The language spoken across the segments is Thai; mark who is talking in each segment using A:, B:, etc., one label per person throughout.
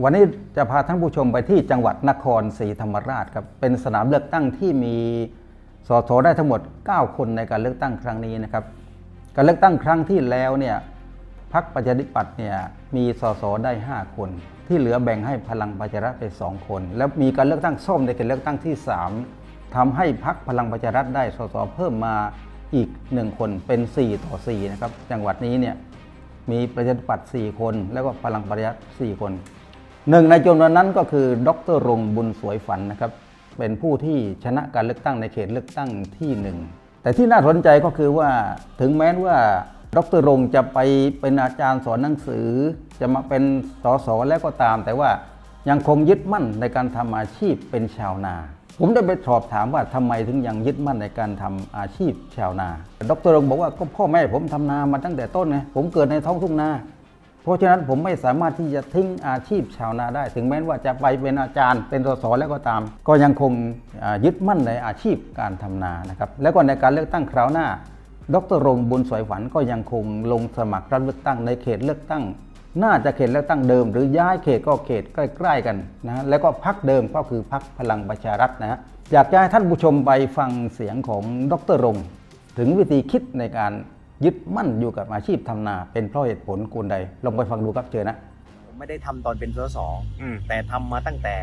A: วันนี้จะพาท่านผู้ชมไปที่จังหวัดนครศรีธรรมราชครับเป็นสนามเลือกตั้งที่มีสสได้ทั้งหมด 9 คนในการเลือกตั้งครั้งนี้นะครับการเลือกตั้งครั้งที่แล้วเนี่ยพรรคประชาธิปัตย์เนี่ยมีสสได้ 5 คน ที่เหลือแบ่งให้พลังประชารัฐไป 2 คน แล้วมีการเลือกตั้งส้มในการเลือกตั้งที่ 3ทำให้พรรคพลังประชารัฐได้สสเพิ่มมาอีก 1 คนเป็น 4 ต่อ4นะครับจังหวัดนี้เนี่ยมีประชาธิปัตย์4คน แล้วก็พลังประชารัฐ4คน หนึ่งในจำนวนนั้นก็คือดรรงบุญสวยฝันนะครับ เป็นผู้ที่ชนะการเลือกตั้งในเขตเลือกตั้งที่หนึ่งแต่ที่น่าสนใจก็คือว่าถึงแม้ว่าดรรงจะไปเป็นอาจารย์สอนหนังสือ จะมาเป็นสสแล้วก็ตาม แต่ว่ายังคงยึดมั่นในการทำอาชีพเป็นชาวนา ผมได้ไปสอบถามว่าทำไมถึงยังยึดมั่นในการทำอาชีพชาวนา ดรรงบอกว่าก็พ่อแม่ผมทำนามาตั้งแต่ต้นไงผมเกิดในท้องทุ่งนา เพราะฉะนั้นผมไม่สามารถที่จะทิ้งอาชีพชาวนาได้ ถึงแม้ว่าจะไปเป็นอาจารย์เป็นสสแล้วก็ตาม ก็ยังคงยึดมั่นในอาชีพการทำนานะครับ แล้วก็ในการเลือกตั้งคราวหน้า ดรรงบุญสวยฝันก็ยังคงลงสมัครรับเลือกตั้งในเขตเลือกตั้ง น่าจะเขตเลือกตั้งเดิม หรือย้ายเขตก็เขตใกล้ๆกันนะแล้วก็พักเดิมก็คือพักพลังประชารัฐนะฮะอยากจะให้ท่านผู้ชมไปฟังเสียงของดรรงถึงวิธีคิดในการ ยึดมั่นอยู่กับอาชีพทำนา เป็นเพราะเหตุผลกูลใด ลองไปฟังดูครับเชิญนะ
B: ผมไม่ได้ทำตอนเป็นสส
C: อืม
B: แต่ทำมาตั้งแต่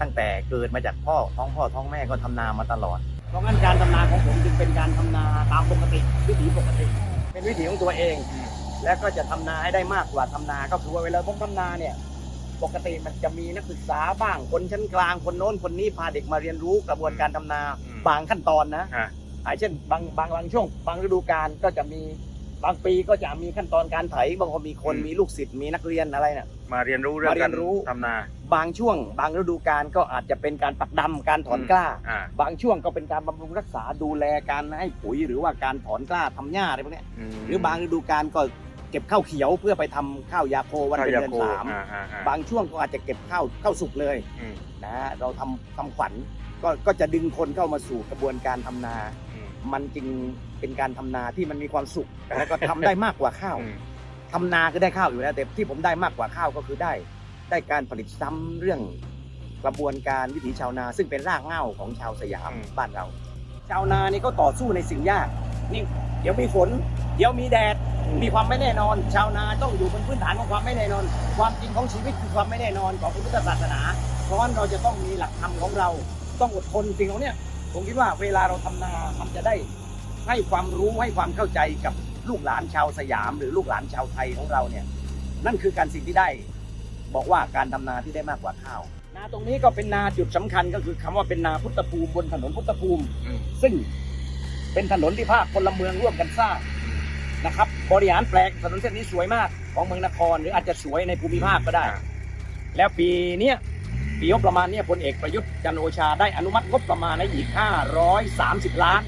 B: ตั้งแต่เกิดมาจากพ่อท้องพ่อท้องแม่ก็ทำนามาตลอด เพราะงั้นการทำนาของผมจึงเป็นการทำนาตามปกติวิถีปกติ เป็นวิถีของตัวเอง และก็จะทำนาให้ได้มากกว่าทำนาก็คือว่าเวลาผมทำนาเนี่ย ปกติมันจะมีนักศึกษาบ้างคนชั้นกลางคนโน้นคนนี้พาเด็กมาเรียนรู้กระบวนการทำนา
C: อืม
B: บางขั้นตอนนะ
C: อะ
B: อา เช่นบางบางบางช่วง บางฤดูกาลก็จะมีบางปีก็จะมีขั้นตอนการไถบางคนมีคนมีลูกศิษย์มีนักเรียนอะไรเนี่ย
C: มาเรียนรู้เรื่อง
B: มาเรี
C: กายร
B: นรู้
C: ทำนา
B: บางช่วง บางฤดูกาลก็อาจจะเป็นการปักดำการถอนกล้า
C: อ่า
B: บางช่วงก็เป็นการบำรุงรักษาดูแลการให้ปุ๋ยหรือว่าการถอนกล้าทำหญ้าอะไรพวกเนี้ย
C: ม
B: หรือบางฤดูกาลก็เก็บข้าวเขียวเพื่อไปทำข้าวยาโควัน
C: ข้าว
B: เป็น
C: ยา
B: เดือน
C: โค
B: สาม
C: อ่าอ่าอ่า
B: บางช่วงก็อาจจะเก็บข้าวข้าวสุกเลย
C: อืม
B: นะฮะเราทำทำขวัญก็ก็จะดึงคนเข้ามาสู่กระบวนการทำนา
C: อืม
B: มันจึงเป็นการทำนาที่มันมีความสุข แล้วก็ทำได้มากกว่าข้าว
C: อืม
B: ทำนาก็ได้ข้าวอยู่แล้วแต่ที่ผมได้มากกว่าข้าวก็คือได้ ได้การผลิตซ้ำเรื่องกระบวนการวิถีชาวนา ซึ่งเป็นรากเหง้าของชาวสยามบ้านเรา ชาวนานี่ก็ต่อสู้ในสิ่งยากนี่เดี๋ยวมีฝน เดี๋ยวมีแดด มีความไม่แน่นอน ชาวนาต้องอยู่บนพื้นฐานของความไม่แน่นอน ความจริงของชีวิตคือความไม่แน่นอนของพระพุทธศาสนา เพราะฉะนั้นเราจะต้องมีหลักธรรมของเรา ต้องอดทนสิ่งเหล่าเนี้ย ผมคิดว่าเวลาเราทำนามันจะได้ให้ความรู้ให้ความเข้าใจกับลูกหลานชาวสยาม หรือลูกหลานชาวไทยของเราเนี่ยนั่นคือการสิ่งที่ได้ บอกว่าการทำนาที่ได้มากกว่าข้าวนาตรงนี้ก็เป็นนาจุดสำคัญก็คือคำว่าเป็นนาพุทธภูมิบนถนนพุทธภูมิ ซึ่งเป็นถนนที่ภาคพลเมืองร่วมกันสร้างนะครับบริหารแปลงถนนเส้นนี้สวยมากของเมืองนคร หรืออาจจะสวยในภูมิภาคก็ได้ แล้วปีเนี้ย ปีงบประมาณเนี้ยพลเอกประยุทธ์จันทร์โอชาได้อนุมัติงบประมาณในอีก 530 ล้าน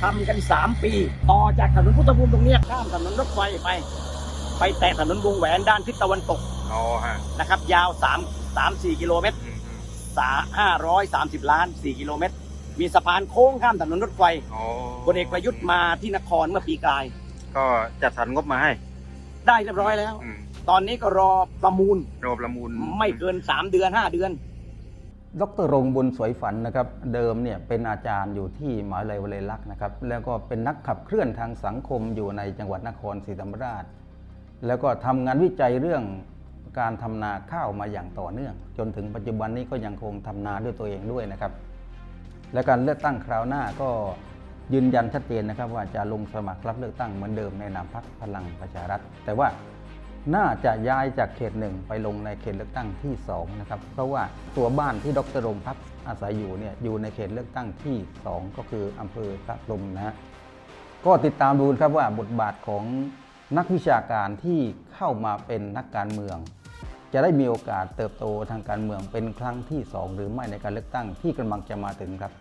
B: ทำกัน 3 ปี ต่อจากถนนพุทธภูมิตรงเนี้ยข้ามถนนรถไฟไป ไปแตะถนนวงแหวนด้านทิศตะวันตก
C: อ๋อฮะ
B: นะครับ ยาว 3 3 4 กิโลเมตร
C: อืมอืม
B: สา530 ล้าน 4 กิโลเมตร มีสะพานโค้งข้ามถนนรถไฟ
C: อ๋อ
B: พลเอกประยุทธ์มาที่นครเมื่อปีกลาย
C: ก็จัดสรรงบมาให้
B: ได้เรียบร้อยแล้ว
C: อืม
B: ตอนนี้ก็รอประมูล
C: รอประมูล
B: ไม่เกิน 3 เดือน 5 เดือน
A: ดรรงบุญสวยฝันนะครับเดิมเนี่ยเป็นอาจารย์อยู่ที่มหาวิทยาลัยวลัยลักษณ์นะครับแล้วก็เป็นนักขับเคลื่อนทางสังคมอยู่ในจังหวัดนครศรีธรรมราช แล้วก็ทำงานวิจัยเรื่องการทำนาข้าวมาอย่างต่อเนื่อง จนถึงปัจจุบันนี้ก็ยังคงทำนาด้วยตัวเองด้วยนะครับ และการเลือกตั้งคราวหน้าก็ยืนยันชัดเจนนะครับว่าจะลงสมัครรับเลือกตั้งเหมือนเดิมในนามพรรคพลังประชารัฐ แต่ว่า น่าจะย้ายจากเขตหนึ่งไปลงในเขตเลือกตั้งที่สองนะครับเพราะว่าตัวบ้านที่ดรรงค์พักอาศัยอยู่เนี่ยอยู่ในเขตเลือกตั้งที่สองก็คืออำเภอพระพรหมนะฮะก็ติดตามดูครับว่าบทบาทของนักวิชาการที่เข้ามาเป็นนักการเมือง จะได้มีโอกาสเติบโตทางการเมืองเป็นครั้งที่สองหรือไม่ในการเลือกตั้งที่กำลังจะมาถึงครับ